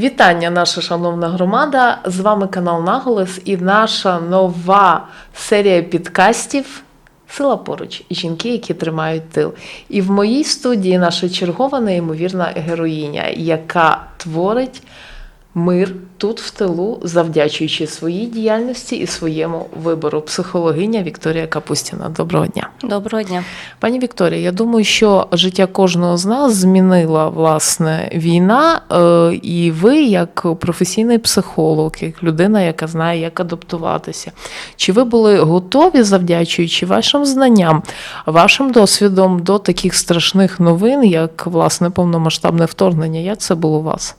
Вітання, наша шановна громада. З вами канал Наголос і наша нова серія підкастів Сила поруч жінки, які тримають тил. І в моїй студії наша чергова неймовірна героїня, яка творить мир тут в тилу, завдячуючи своїй діяльності і своєму вибору. Психологиня Вікторія Капустіна. Доброго дня. Доброго дня. Пані Вікторія, я думаю, що життя кожного з нас змінила власне війна, е, і ви, як професійний психолог, як людина, яка знає, як адаптуватися. Чи ви були готові, завдячуючи вашим знанням, вашим досвідом до таких страшних новин, як власне повномасштабне вторгнення? Як це було у вас?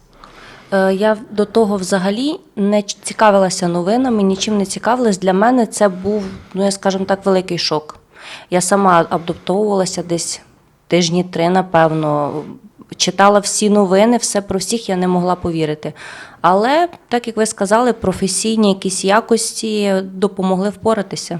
Е, Я до того взагалі не цікавилася новинами, нічим не цікавилась. Для мене це був, ну я скажімо так, великий шок. Я сама адаптовувалася десь тижні три, напевно. Читала всі новини, все про всіх я не могла повірити. Але, так як ви сказали, професійні якісь якості допомогли впоратися.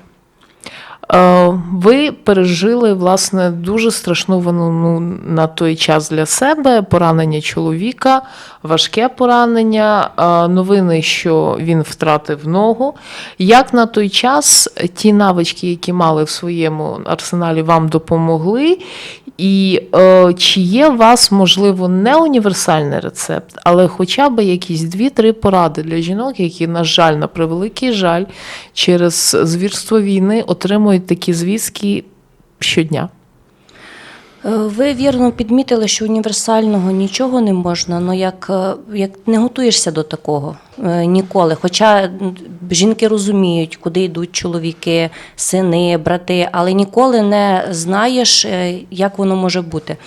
Е, Ви пережили власне дуже страшну вину на той час для себе поранення чоловіка, важке поранення, е, новини, що він втратив ногу. Як на той час ті навички, які мали в своєму арсеналі, вам допомогли? І е, чи є у вас, можливо, не універсальний рецепт, але хоча б якісь дві-три поради для жінок, які, на жаль, на превеликий жаль, через звірство війни отримують такі звістки щодня? Е, Ви вірно підмітили, що універсального нічого не можна, але як, е, як не готуєшся до такого е, ніколи. Хоча жінки розуміють, куди йдуть чоловіки, сини, брати, але ніколи не знаєш, як воно може бути.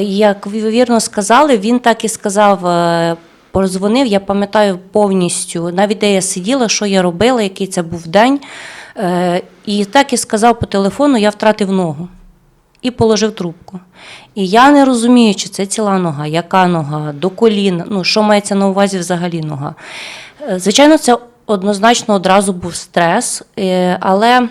Як ви вірно сказали, він так і сказав. Позвонив, я пам'ятаю повністю, навіть де я сиділа, що я робила, який це був день. І так і сказав по телефону, я втратив ногу і положив трубку. І я не розумію, чи це ціла нога, яка нога, до колін, ну що мається на увазі взагалі нога. Е, Звичайно, це однозначно одразу був стрес, е, але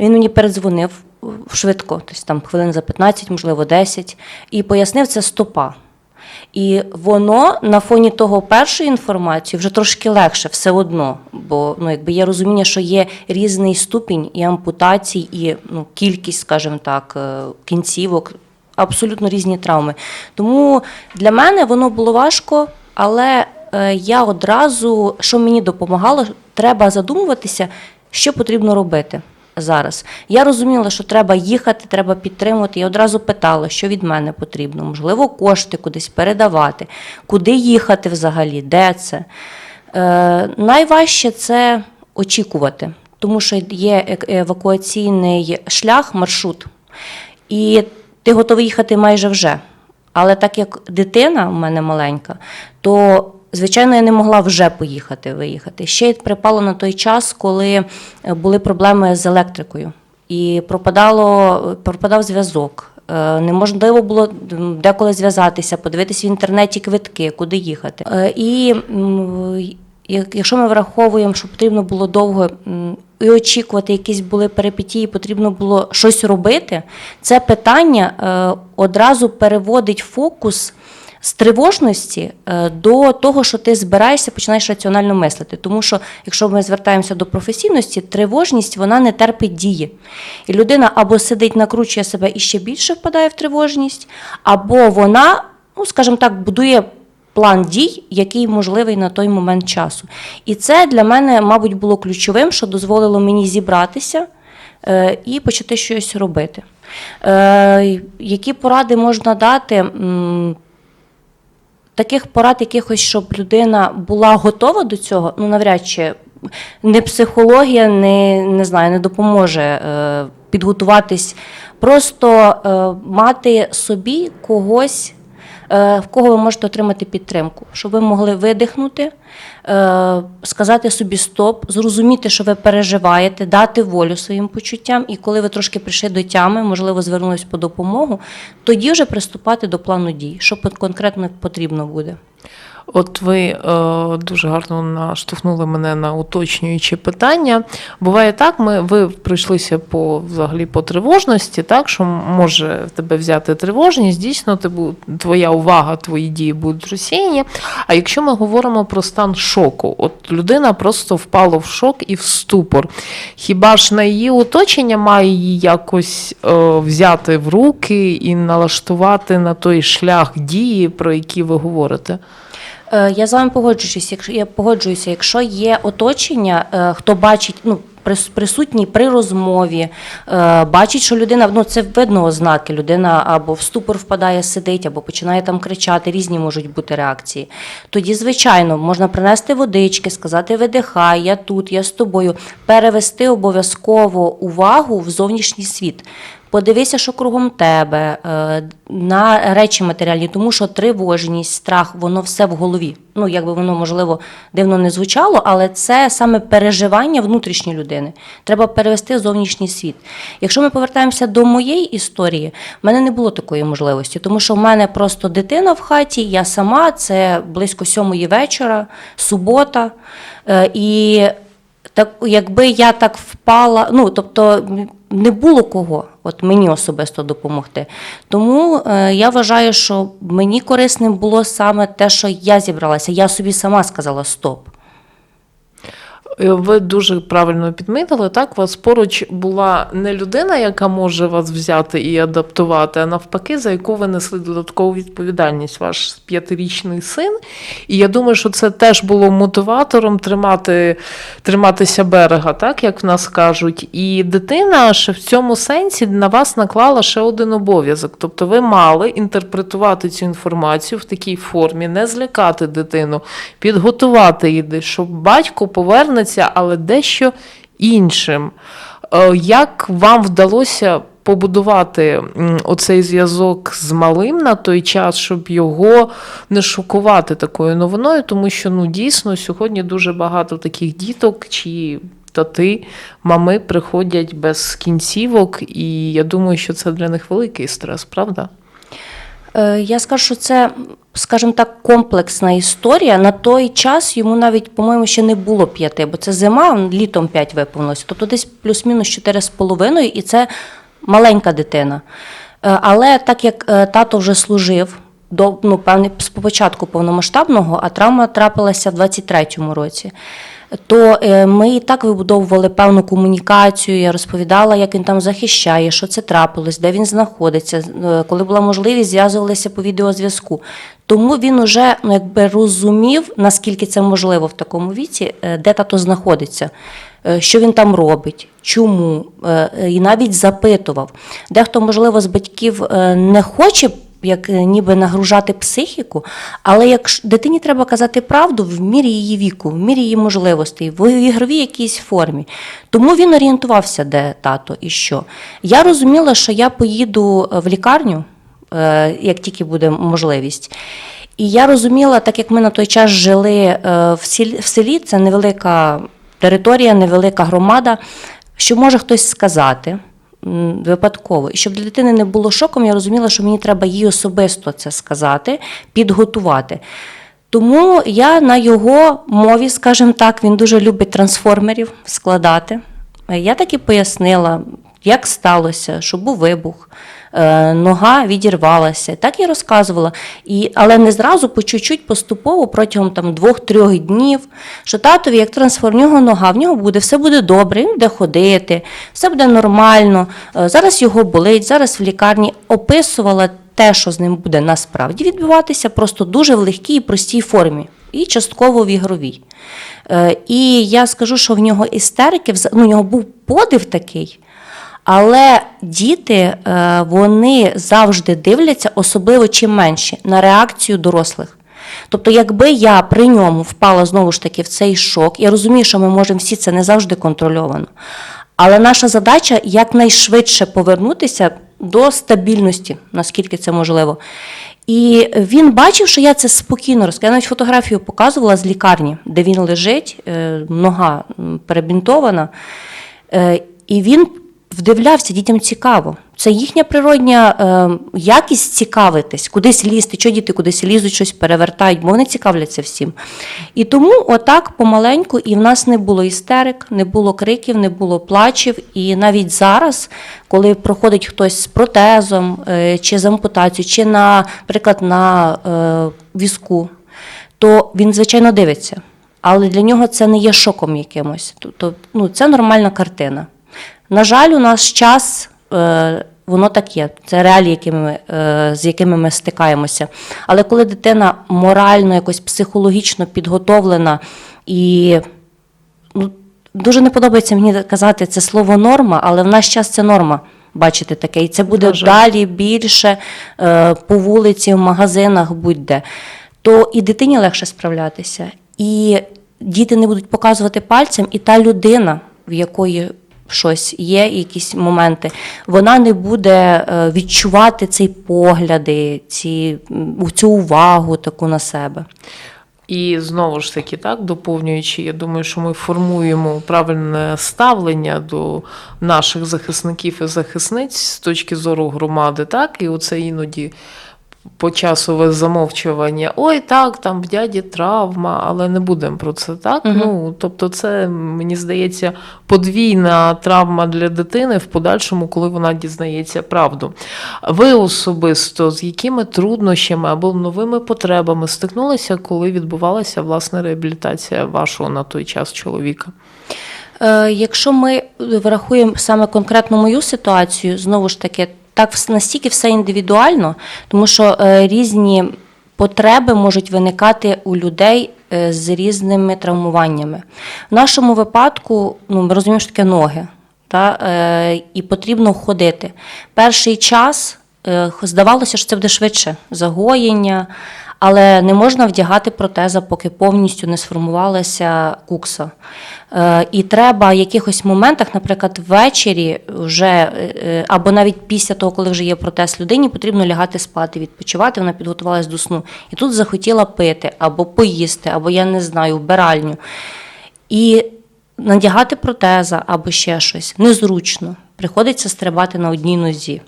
він мені передзвонив е, швидко, тобто там хвилин за 15, можливо, 10, і пояснив це стопа. І воно на фоні того першої інформації вже трошки легше все одно, бо ну, якби є розуміння, що є різний ступінь і ампутацій, і ну, кількість, скажімо так, е, кінцівок, абсолютно різні травми. Тому для мене воно було важко, але е, я одразу, що мені допомагало, треба задумуватися, що потрібно робити зараз. Я розуміла, що треба їхати, треба підтримувати. Я одразу питала, що від мене потрібно. Можливо, кошти кудись передавати, куди їхати взагалі, де це. Е, найважче це очікувати, тому що є евакуаційний шлях, маршрут, і ти готовий їхати майже вже. Але так як дитина у мене маленька, то звичайно я не могла вже поїхати виїхати. Ще й припало на той час, коли е, були проблеми з електрикою, і пропадало, пропадав зв'язок. Е, Неможливо було деколи зв'язатися, подивитися в інтернеті квитки, куди їхати. Е, І якщо ми враховуємо, що потрібно було довго і очікувати, якісь були перипетії, потрібно було щось робити, це питання одразу переводить фокус з тривожності е, до того, що ти збираєшся, починаєш раціонально мислити. Тому що, якщо ми звертаємося до професійності, тривожність вона не терпить дії. І людина або сидить, накручує себе і ще більше впадає в тривожність, або вона, ну скажімо так, будує план дій, який можливий на той момент часу. І це для мене, мабуть, було ключовим, що дозволило мені зібратися е, і почати щось робити. Е, які поради можна дати? Таких порад, якихось, щоб людина була готова до цього, ну навряд чи не психологія, не, не знаю, не допоможе е, підготуватись. Просто е, мати собі когось, в кого ви можете отримати підтримку, щоб ви могли видихнути, е, сказати собі стоп, зрозуміти, що ви переживаєте, дати волю своїм почуттям, і коли ви трошки прийшли до тями, можливо, звернулись по допомогу, тоді вже приступати до плану дій, що конкретно потрібно буде. От ви е, дуже гарно наштовхнули мене на уточнюючі питання. Буває так, ми ви пройшлися по взагалі по тривожності, так що може в тебе взяти тривожність, дійсно ти твоя увага, твої дії будуть розсіяні. А якщо ми говоримо про стан шоку, от людина просто впала в шок і в ступор. Хіба ж на її оточення має її якось е, взяти в руки і налаштувати на той шлях дії, про який ви говорите? Е, Я з вами погоджуюся. Якщо я погоджуюся, якщо є оточення, е, хто бачить, ну присутній при розмові, е, бачить, що людина, ну це видно ознаки. Людина або в ступор впадає, сидить, або починає там кричати. Різні можуть бути реакції. Тоді, звичайно, можна принести водички, сказати видихай, я тут, я з тобою, перевести обов'язково увагу в зовнішній світ. Подивися, що кругом тебе, е, на речі матеріальні, тому що тривожність, страх, воно все в голові. Ну, якби воно, можливо, дивно не звучало, але це саме переживання внутрішньої людини. Треба перевести в зовнішній світ. Якщо ми повертаємося до моєї історії, в мене не було такої можливості, тому що в мене просто дитина в хаті, я сама, це близько сьомої вечора, субота. е, І так, якби я так впала, ну тобто не було кого от мені особисто допомогти. Тому е, я вважаю, що мені корисним було саме те, що я зібралася. Я собі сама сказала стоп. Е, Ви дуже правильно підмітили. Так, у вас поруч була не людина, яка може вас взяти і адаптувати, а навпаки, за яку ви несли додаткову відповідальність, ваш п'ятирічний син. І я думаю, що це теж було мотиватором тримати, триматися берега, так як в нас кажуть. І дитина ще в цьому сенсі на вас наклала ще один обов'язок. Тобто ви мали інтерпретувати цю інформацію в такій формі, не злякати дитину, підготувати її, щоб батько повернеться, але дещо іншим. Е, Як вам вдалося побудувати оцей зв'язок з малим на той час, щоб його не шокувати такою новиною, тому що ну дійсно сьогодні дуже багато таких діток, чиї тати, мами приходять без кінцівок, і я думаю, що це для них великий стрес, правда? Е, Я скажу, що це, скажімо так, комплексна історія. На той час йому навіть, по-моєму, ще не було п'яти, бо це зима, літом п'ять виповнилося. Тобто десь плюс-мінус чотири з половиною, і це маленька дитина. Е, Але так як е, тато вже служив до ну, певний з початку повномасштабного, а травма трапилася в 23-му році. То е, ми і так вибудовували певну комунікацію. Я розповідала, як він там захищає, що це трапилось, де він знаходиться. Е, Коли була можливість, зв'язувалися по відеозв'язку. Тому він уже ну, якби розумів, наскільки це можливо в такому віці, е, де тато знаходиться, що він там робить, чому, і навіть запитував. Дехто, можливо, з батьків не хоче як е, ніби нагружати психіку, але як дитині треба казати правду в мірі її віку, в мірі її можливостей, в ігровій якійсь формі. Тому він орієнтувався, де тато і що. Я розуміла, що я поїду е, в лікарню, е, як тільки буде можливість. І я розуміла, так як ми на той час жили в селі, це невелика територія, невелика громада, що може хтось сказати випадково. І щоб для дитини не було шоком, я розуміла, що мені треба їй особисто це сказати, підготувати. Тому я на його мові, скажімо так, він дуже любить трансформерів складати. Е, Я так і пояснила, як сталося, що був вибух, нога відірвалася. Так і розказувала. І, але не зразу, по чуть-чуть, поступово, протягом там, двох-трьох днів, що татові, як трансформ, в нього нога, в нього буде, все буде добре, він буде ходити, все буде нормально. Е, Зараз його болить, зараз в лікарні описувала те, що з ним буде насправді відбуватися, просто дуже в легкій і простій формі. І частково в ігровій. Е, І я скажу, що в нього істерики, ну, у нього був подив такий. Але діти е, вони завжди дивляться, особливо чим менші, на реакцію дорослих. Тобто, якби я при ньому впала знову ж таки в цей шок, я розумію, що ми можемо всі це не завжди контрольовано. Але наша задача якнайшвидше повернутися до стабільності, наскільки це можливо. І він бачив, що я це спокійно розказала. Я навіть фотографію показувала з лікарні, де він лежить, е, нога перебінтована. Е, І він вдивлявся, дітям цікаво. Це їхня природня е, якість цікавитись, кудись лізти, що діти кудись лізуть, щось перевертають, бо вони цікавляться всім. І тому отак помаленьку, і в нас не було істерик, не було криків, не було плачів. І навіть зараз, коли проходить хтось з протезом, е, чи з ампутацією, чи, наприклад, на е, візку, то він, звичайно, дивиться. Але для нього це не є шоком якимось. Тобто, ну, це нормальна картина. На жаль, у нас час, е, воно так є. Це реалії, якими ми, е, з якими ми стикаємося. Але коли дитина морально, якось психологічно підготовлена і ну, дуже не подобається мені казати це слово норма, але в наш час це норма. Бачити таке, і це буде жаль. далі більше е, по вулиці, в магазинах, будь-де. То і дитині легше справлятися, і діти не будуть показувати пальцем, і та людина, в якої щось є, якісь моменти, вона не буде е, відчувати ці погляди, ці, цю увагу таку на себе. І знову ж таки, так, доповнюючи, я думаю, що ми формуємо правильне ставлення до наших захисників і захисниць з точки зору громади, так, і оце іноді почасове замовчування. Ой, так, там в дяді травма, але не будемо про це так. Мгм. Ну, тобто, це, мені здається, подвійна травма для дитини в подальшому, коли вона дізнається правду. Ви особисто з якими труднощами або новими потребами стикнулися, коли відбувалася власне реабілітація вашого на той час чоловіка? Е, Якщо ми врахуємо саме конкретно мою ситуацію, знову ж таки, так настільки все індивідуально, тому що е, різні потреби можуть виникати у людей е, з різними травмуваннями. В нашому випадку ну, ми розуміємо, що таке ноги, та, е, і потрібно ходити. Перший час е, здавалося, що це буде швидше загоєння, але не можна вдягати протеза, поки повністю не сформувалася кукса. Е, І треба в якихось моментах, наприклад, ввечері вже е, е, або навіть після того, коли вже є протез людині, потрібно лягати спати, відпочивати. Вона підготувалась до сну. І тут захотіла пити або поїсти, або я не знаю, вбиральню. І надягати протеза або ще щось незручно. Приходиться стрибати на одній нозі.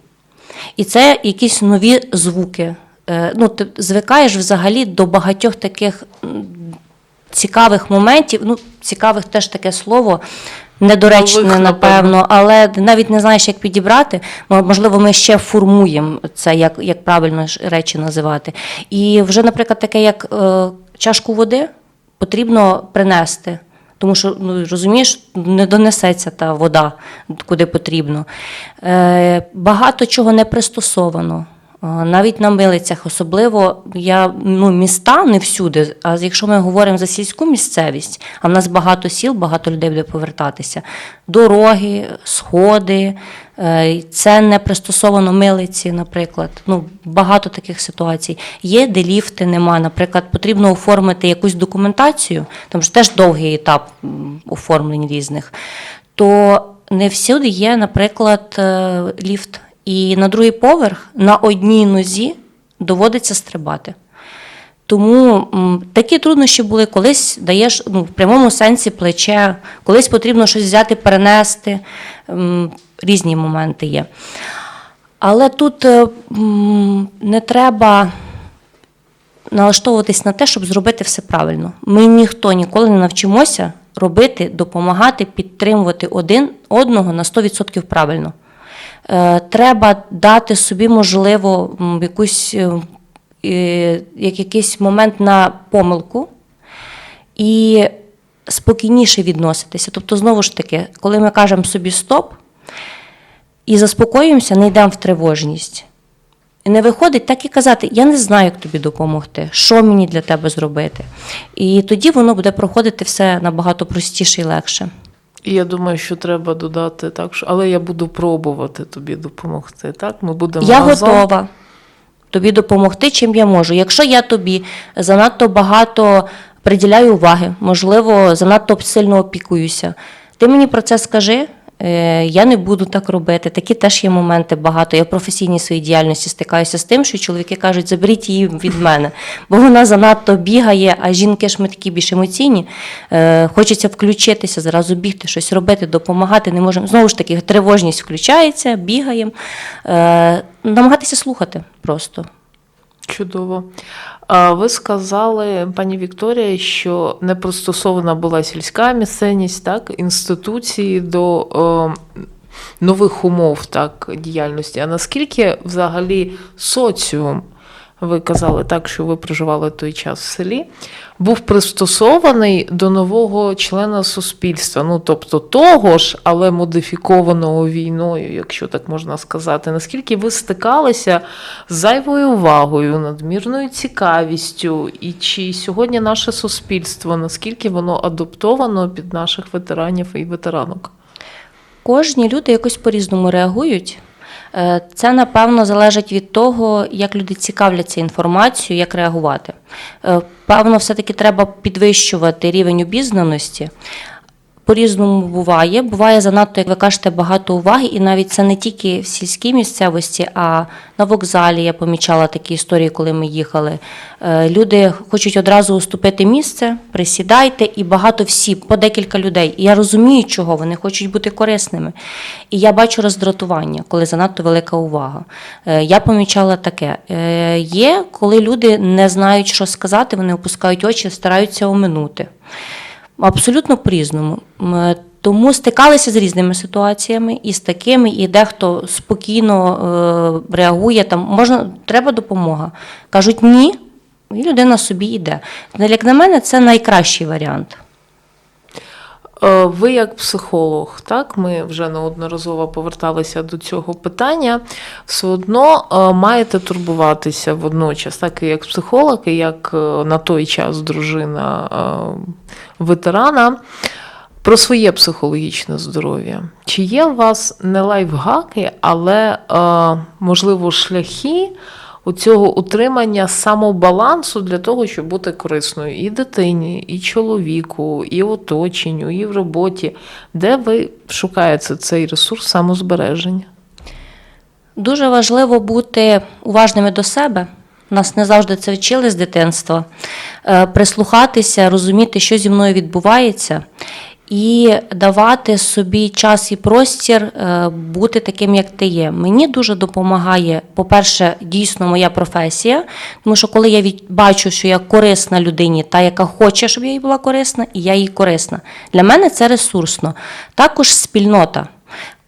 І це якісь нові звуки. Е, Ну, ти звикаєш взагалі до багатьох таких цікавих моментів. Ну, цікавих теж таке слово. Недоречне, напевно, але навіть не знаєш, як підібрати. Можливо, ми ще формуємо це, як, як правильно речі називати. І вже, наприклад, таке, як е, чашку води потрібно принести. Тому що ну, розумієш, не донесеться та вода куди потрібно. Е, багато чого не пристосовано. Навіть на милицях, особливо я ну, міста не всюди. А якщо ми говоримо за сільську місцевість, а в нас багато сіл, багато людей буде повертатися. Дороги, сходи, е, це не пристосовано милиці, наприклад. Ну, багато таких ситуацій. Є, де ліфти нема. Наприклад, потрібно оформити якусь документацію, там ж теж довгий етап оформлень різних. То не всюди є, наприклад, е, ліфт. І на другий поверх на одній нозі доводиться стрибати. Тому такі труднощі були, колись даєш ну, в прямому сенсі плече, колись потрібно щось взяти, перенести. Різні моменти є. Але тут е, не треба налаштовуватись на те, щоб зробити все правильно. Ми ніхто ніколи не навчимося робити, допомагати, підтримувати один одного на 100% правильно. Е, Треба дати собі, можливо, якусь, е, як якийсь момент на помилку і спокійніше відноситися. Тобто, знову ж таки, коли ми кажемо собі стоп і заспокоюємося, не йдемо в тривожність. Не виходить так і казати, я не знаю, як тобі допомогти, що мені для тебе зробити. І тоді воно буде проходити все набагато простіше і легше. І я думаю, що треба додати так, що але я буду пробувати тобі допомогти. Так, ми будемо Я разом. готова тобі допомогти, чим я можу. Якщо я тобі занадто багато приділяю уваги, можливо, занадто сильно опікуюся, ти мені про це скажи, я не буду так робити. Такі теж є моменти багато. Я в професійній своїй діяльності стикаюся з тим, що чоловіки кажуть, заберіть її від мене, бо вона занадто бігає, а жінки ж ми такі більш емоційні. Е, Хочеться включитися, зразу бігти, щось робити, допомагати. Не можемо. Знову ж таки, тривожність включається, бігаємо. Е, Намагатися слухати просто. Чудово. Ви сказали, пані Вікторія, що не пристосована була сільська місцевість, так, інституції до е, нових умов так, діяльності. А наскільки взагалі соціум, ви казали так, що ви проживали той час в селі, був пристосований до нового члена суспільства, ну тобто того ж, але модифікованого війною, якщо так можна сказати. Наскільки ви стикалися з зайвою увагою, надмірною цікавістю, і чи сьогодні наше суспільство, наскільки воно адаптовано під наших ветеранів і ветеранок? Кожні люди якось по-різному реагують. Е, Це, напевно, залежить від того, як люди цікавляться інформацією, як реагувати. Е, Певно, все-таки треба підвищувати рівень обізнаності. По-різному буває. Буває занадто, як ви кажете, багато уваги, і навіть це не тільки в сільській місцевості, а на вокзалі я помічала такі історії, коли ми їхали. Е, Люди хочуть одразу уступити місце, присідайте, і багато всі, по декілька людей. І я розумію, чого вони хочуть бути корисними. І я бачу роздратування, коли занадто велика увага. Е, Я помічала таке: Е, є, коли люди не знають, що сказати, вони опускають очі, стараються оминути. Абсолютно по-різному. Тому стикалися з різними ситуаціями, і з такими, і дехто спокійно е, реагує. Там можна, треба допомога. Кажуть ні, і людина собі йде. Як на мене, це найкращий варіант. Е, Ви як психолог, так, ми вже неодноразово поверталися до цього питання, все одно е, маєте турбуватися водночас, так і як психолог, і як е, на той час дружина ветерана, про своє психологічне здоров'я. Чи є у вас не лайфхаки, але, можливо, шляхи у цього утримання самобалансу для того, щоб бути корисною і дитині, і чоловіку, і оточенню, і в роботі, де ви шукаєте цей ресурс самозбереження? Дуже важливо бути уважними до себе. Нас не завжди це вчили з дитинства. Е, Прислухатися, розуміти, що зі мною відбувається, і давати собі час і простір е, бути таким, як ти є. Мені дуже допомагає, по-перше, дійсно моя професія, тому що коли я бачу, що я корисна людині, та яка хоче, щоб я їй була корисна, і я їй корисна. Для мене це ресурсно. Також спільнота.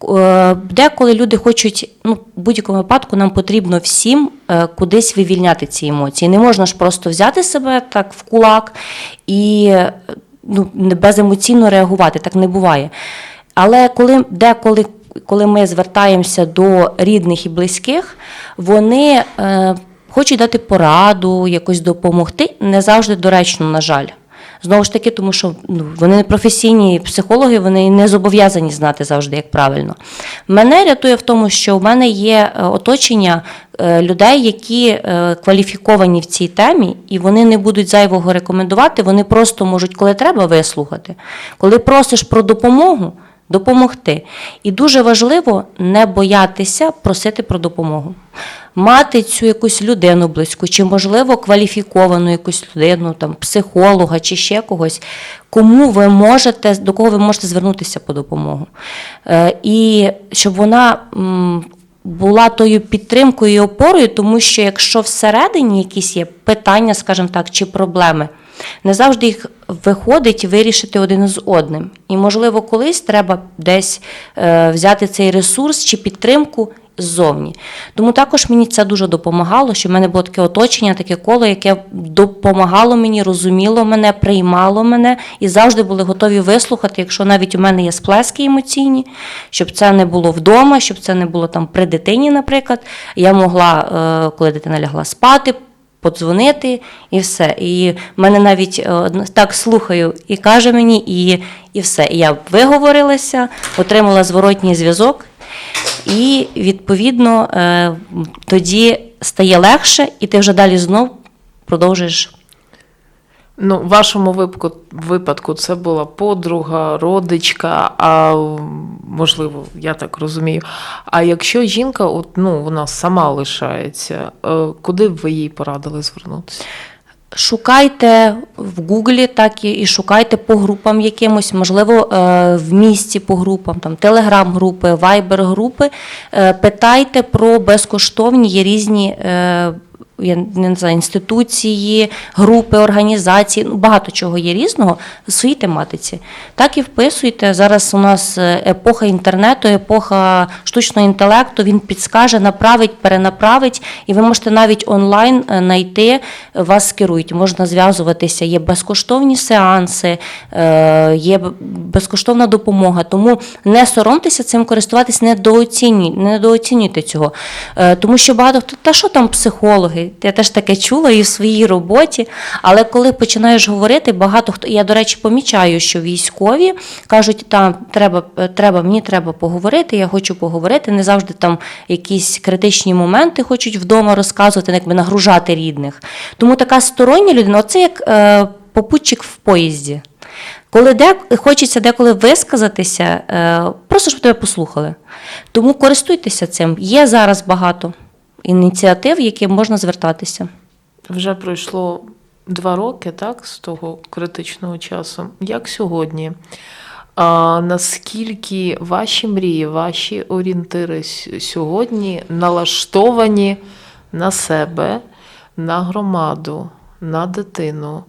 Е, Деколи люди хочуть, ну, в будь-якому випадку нам потрібно всім е, кудись вивільняти ці емоції. Не можна ж просто взяти себе так в кулак і ну, беземоційно реагувати, так не буває. Але коли деколи, коли ми звертаємося до рідних і близьких, вони е, хочуть дати пораду, якось допомогти, не завжди доречно, на жаль. Знову ж таки, тому що ну, вони не професійні психологи, вони не зобов'язані знати завжди, як правильно. Мене рятує в тому, що в мене є е, оточення е, людей, які е, кваліфіковані в цій темі, і вони не будуть зайвого рекомендувати, вони просто можуть, коли треба, вислухати. Коли просиш про допомогу, допомогти. І дуже важливо не боятися просити про допомогу. Мати цю якусь людину близьку, чи, можливо, кваліфіковану якусь людину, там, психолога чи ще когось, кому ви можете, до кого ви можете звернутися по допомогу. Е, і щоб вона. Була тою підтримкою і опорою, тому що якщо всередині якісь є питання, скажімо так, чи проблеми, не завжди їх виходить вирішити один з одним. І, можливо, колись треба десь е, взяти цей ресурс чи підтримку ззовні. Тому також мені це дуже допомагало, що в мене було таке оточення, таке коло, яке допомагало мені, розуміло мене, приймало мене і завжди були готові вислухати, якщо навіть у мене є сплески емоційні, щоб це не було вдома, щоб це не було там при дитині, наприклад. Я могла, е, коли дитина лягла спати, подзвонити і все. І мене навіть е, так слухаю і каже мені, і, і все. І я виговорилася, отримала зворотній зв'язок, і відповідно е, тоді стає легше, і ти вже далі знов продовжуєш. Ну, в вашому випадку, випадку це була подруга, родичка, а можливо, я так розумію. А якщо жінка, от, ну, вона сама лишається, е, куди б ви їй порадили звернутися? Шукайте в Гуглі, так і, шукайте по групам якимось, можливо, е, в місті по групам, там телеграм-групи, вайбер-групи. Е, Питайте про безкоштовні є різні. Я не знаю, інституції, групи, організації, ну багато чого є різного в своїй тематиці. Так і вписуйте. Зараз у нас е, епоха інтернету, епоха штучного інтелекту. Він підскаже, направить, перенаправить, і ви можете навіть онлайн е, знайти, е, вас скерують. Можна зв'язуватися. Є безкоштовні сеанси, є безкоштовна допомога. Тому не соромтеся цим користуватись, не недооцінюйте, недооцінюйте цього. Тому що багато хто, та що там психологи? Я теж таке чула і в своїй роботі. Але коли починаєш говорити, багато хто. Я, до речі, помічаю, що військові кажуть, там треба, е, треба, мені треба поговорити, я хочу поговорити. Не завжди там якісь критичні моменти хочуть вдома розказувати, якби нагружати рідних. Тому така стороння людина, оце як е, попутчик в поїзді. Коли де, хочеться деколи висказатися, е, просто щоб тебе послухали. Тому користуйтеся цим. Є зараз багато ініціатив, яким можна звертатися. Вже пройшло два роки, так, з того критичного часу. Як сьогодні? А, наскільки ваші мрії, ваші орієнтири сьогодні налаштовані на себе, на громаду, на дитину,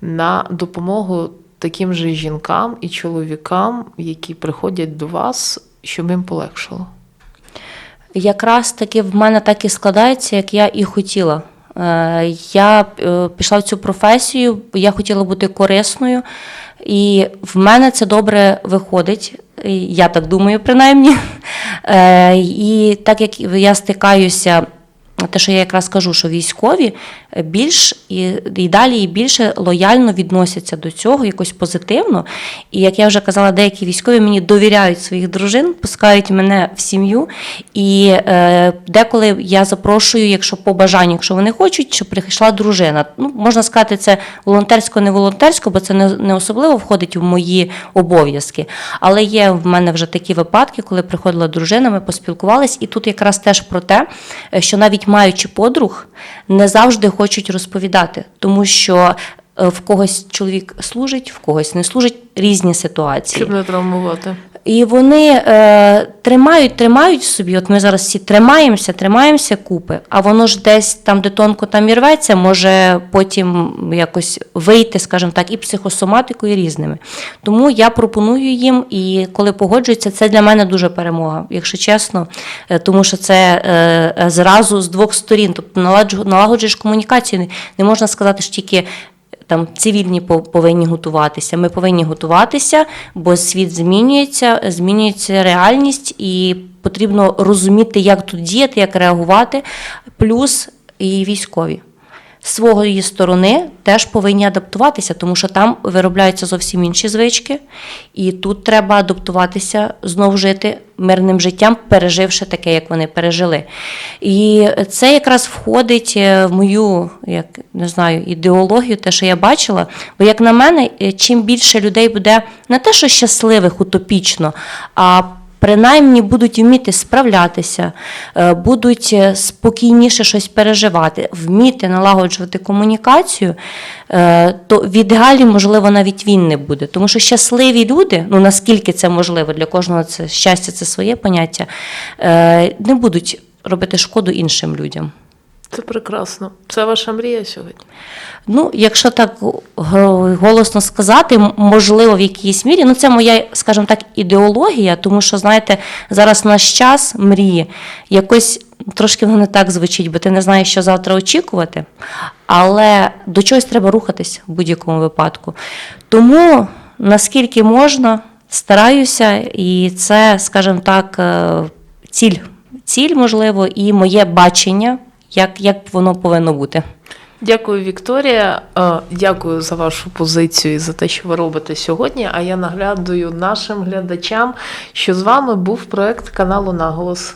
на допомогу таким же жінкам і чоловікам, які приходять до вас, щоб їм полегшило? Якраз таки в мене так і складається, як я і хотіла. Е, Я е, пішла в цю професію, я хотіла бути корисною, і в мене це добре виходить. Я так думаю, принаймні. Е, І так як я стикаюся, те, що я якраз кажу, що військові більш і, і далі і більше лояльно відносяться до цього, якось позитивно. І як я вже казала, деякі військові мені довіряють своїх дружин, пускають мене в сім'ю. І е, деколи я запрошую, якщо по бажанню, якщо вони хочуть, щоб прийшла дружина. Ну, можна сказати, це волонтерсько, не волонтерсько, бо це не, не особливо входить в мої обов'язки. Але є в мене вже такі випадки, коли приходила дружина, ми поспілкувались, і тут якраз теж про те, е, що навіть маючи подруг, не завжди хочуть розповідати, тому що е, в когось чоловік служить, в когось не служить різні ситуації. Щоб не травмувати. І вони е, тримають, тримають собі. От ми зараз всі тримаємося, тримаємося купи, а воно ж десь там, де тонко там і рветься, може потім якось вийти, скажімо так, і психосоматикою, і різними. Тому я пропоную їм, і коли погоджуються, це для мене дуже перемога, якщо чесно, Е, тому що це е, зразу з двох сторін. Тобто налагоджуєш комунікацію. Не можна сказати, що тільки там цивільні повинні готуватися. Ми повинні готуватися, бо світ змінюється, змінюється реальність, і потрібно розуміти, як тут діяти, як реагувати. Плюс і військові. З своєї сторони теж повинні адаптуватися, тому що там виробляються зовсім інші звички, і тут треба адаптуватися, знову жити мирним життям, переживши таке, як вони пережили. І це якраз входить е, в мою, як не знаю, ідеологію, те, що я бачила. Бо, як на мене, е, чим більше людей буде не те, що щасливих утопічно, а принаймні будуть вміти справлятися, е, будуть е, спокійніше щось переживати, вміти налагоджувати комунікацію, е, то в ідеалі, можливо, навіть він не буде. Тому що щасливі люди, ну наскільки це можливо, для кожного це щастя це своє поняття, не будуть робити шкоду іншим людям. Це прекрасно. Це ваша мрія сьогодні. Ну, якщо так голосно сказати, можливо, в якійсь мірі, ну це моя, скажімо так, ідеологія, тому що, знаєте, зараз наш час мрії якось трошки воно не так звучить, бо ти не знаєш, що завтра очікувати. Але до чогось треба рухатись в будь-якому випадку. Тому наскільки можна, стараюся, і це, скажімо так, е, ціль. Ціль, можливо, і моє бачення, як, як воно повинно бути. Дякую, Вікторія. Е, Дякую за вашу позицію і за те, що ви робите сьогодні. А я наглядую нашим глядачам, що з вами був проект каналу Наголос,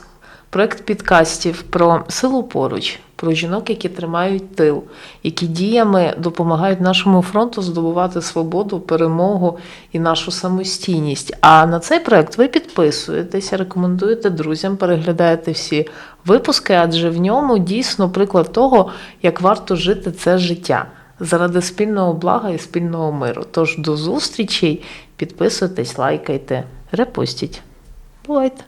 проект підкастів про силу поруч, про жінок, які тримають тил, які діями допомагають нашому фронту здобувати свободу, перемогу і нашу самостійність. А на цей проект ви підписуєтеся, рекомендуєте друзям, переглядаєте всі випуски, адже в ньому дійсно приклад того, як варто жити це життя заради спільного блага і спільного миру. Тож до зустрічей, підписуйтесь, лайкайте, репостіть. Бувайте!